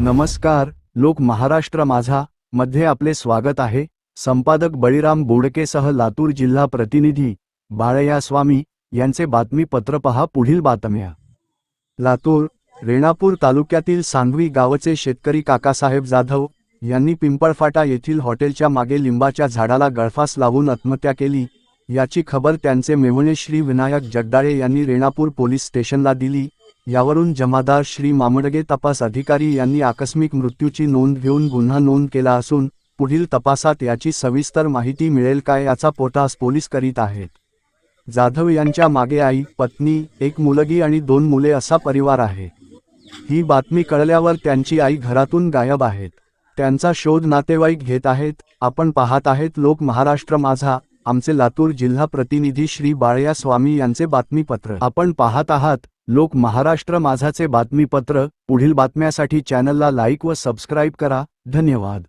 नमस्कार लोक महाराष्ट्र माझा मध्ये आपले स्वागत आहे. संपादक बळीराम बोडकेसह लातूर जिल्हा प्रतिनिधी बाळया स्वामी यांचे बातमीपत्र पहा पुढील बातम्या. लातूर रेणापूर तालुक्यातील सांगवी गावचे शेतकरी काकासाहेब जाधव यांनी पिंपळफाटा येथील हॉटेलच्या मागे लिंबाच्या झाडाला गळफास लावून आत्महत्या केली. याची खबर त्यांचे मेवणे श्री विनायक जगदाळे यांनी रेणापूर पोलीस स्टेशनला दिली. यावरून जमादार श्री मामडगे तपास अधिकारी यांनी आकस्मिक मृत्यूची नोंद घेऊन गुन्हा नोंद केला असून पुढील तपासात याची सविस्तर माहिती मिळेल काय याचा पोटास पोलीस करीत आहेत. जाधव यांच्या मागे आई पत्नी एक मुलगी आणि दोन मुले असा परिवार आहे. ही बातमी कळल्यावर त्यांची आई घरातून गायब आहेत. त्यांचा शोध नातेवाईक घेत आहेत. आपण पाहत आहेत लोक महाराष्ट्र माझा आमचे लातूर जिल्हा प्रतिनिधी श्री बाळया स्वामी यांचे बातमीपत्र. आपण पाहत आहात लोक महाराष्ट्र माझाचे बातमीपत्र पुढील बातम्यासाठी चॅनलला लाईक व सबस्क्राईब करा. धन्यवाद.